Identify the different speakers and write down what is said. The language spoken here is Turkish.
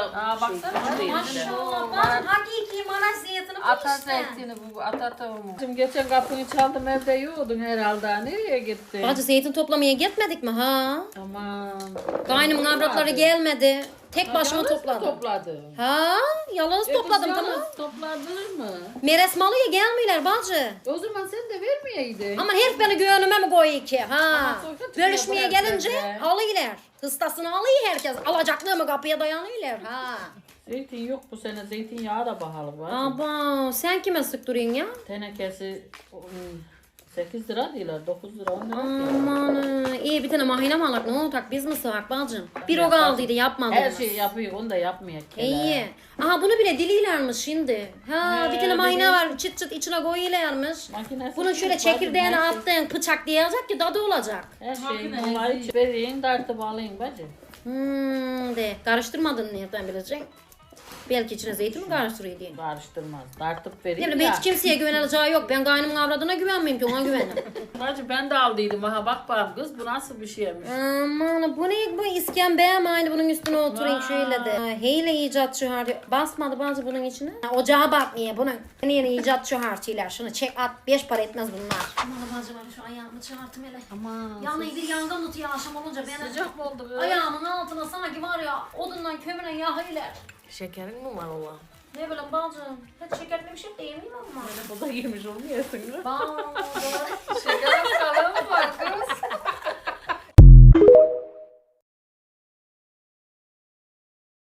Speaker 1: Aa baksana. bu değil de.
Speaker 2: Maşallah bak hakiki Maraş zeytini bu
Speaker 1: Atar
Speaker 2: işte.
Speaker 1: zeytini bu, atar tavuğu. Şimdi geçen kapıyı çaldım evde yiyordun herhalde. Nereye gitti?
Speaker 2: Bacı zeytin toplamaya gitmedik mi ha?
Speaker 1: Aman.
Speaker 2: Kaynımın avratları gelmedi. Tek başıma topladım.
Speaker 1: topladı?
Speaker 2: Ha, yalnız topladım tamam.
Speaker 1: yalnız Topladın mı?
Speaker 2: Meres malıya gelmiyorlar bacı.
Speaker 1: O zaman sen de vermeyeydin.
Speaker 2: Ama herif beni göğnüme mi koyuyor ki? Ha.
Speaker 1: Ama
Speaker 2: Bölüşmeye gelince alıyorlar. Hıstasını alıyor herkes. Alacaklı mı kapıya dayanıyorlar. Ha.
Speaker 1: Zeytin yok bu sene. Zeytinyağı da pahalı var.
Speaker 2: Aba sen kime sıktırıyorsun ya?
Speaker 1: Tenekesi um, 8 lira diyorlar. 9 lira 10 lira. diyorlar.
Speaker 2: İyi bir tane mahine mi alak ne olacak biz mi sığak bacım? Bir o kaldıydı yapmadı.
Speaker 1: Her şeyi yapıyor. Onu da yapmıyor. kele.
Speaker 2: İyi. Aha bunu bile dililermiş şimdi. Ha
Speaker 1: He,
Speaker 2: bir tane mahine
Speaker 1: dili.
Speaker 2: var çıt çıt içine koyuyorlarmış.
Speaker 1: Makinesi
Speaker 2: Bunun şöyle
Speaker 1: yok,
Speaker 2: çekirdeğini
Speaker 1: bacım, her şey-
Speaker 2: attın bıçak diyecek ki tadı olacak.
Speaker 1: Her şeyin olayı vereyim dartıp alayım bacı.
Speaker 2: Hmm de karıştırmadın nereden bileceksin? Belki içine zeytin mi karıştırıyor diye.
Speaker 1: Karıştırmaz. Dartıp
Speaker 2: Ne
Speaker 1: vereyim
Speaker 2: bileyim
Speaker 1: ya.
Speaker 2: hiç kimseye güvenileceği yok. Ben kaynımın avradına güvenmeyeyim ki ona güvenim.
Speaker 1: Bacı ben de aldıydım. Aha bak bak kız bu nasıl bir şeymiş.
Speaker 2: Aman bu ne bu iskembe mi aynı bunun üstüne oturayım
Speaker 1: Vay.
Speaker 2: şöyle de. Ha, Heyle icat şu harcı. Basmadı bazı bunun içine. Ha, ocağa bakmıyor bunun. Yeni yeni icat şu harçıyla. Şunu çek at. Beş para etmez bunlar. Aman bazı var şu ayağımı çağırtım hele.
Speaker 1: Aman.
Speaker 2: Yani bir yangın tutuyor akşam olunca beni.
Speaker 1: Sıcak mı oldu kız?
Speaker 2: Ayağımın altına sanki var ya odundan kömüren yağıyla.
Speaker 1: Şekerin mi var ola?
Speaker 2: Ne bileyim bacım. Hiç şekerli bir şey değil mi ama?
Speaker 1: Bu da yemiş olmuyorsun.
Speaker 2: Bak.
Speaker 1: Şeker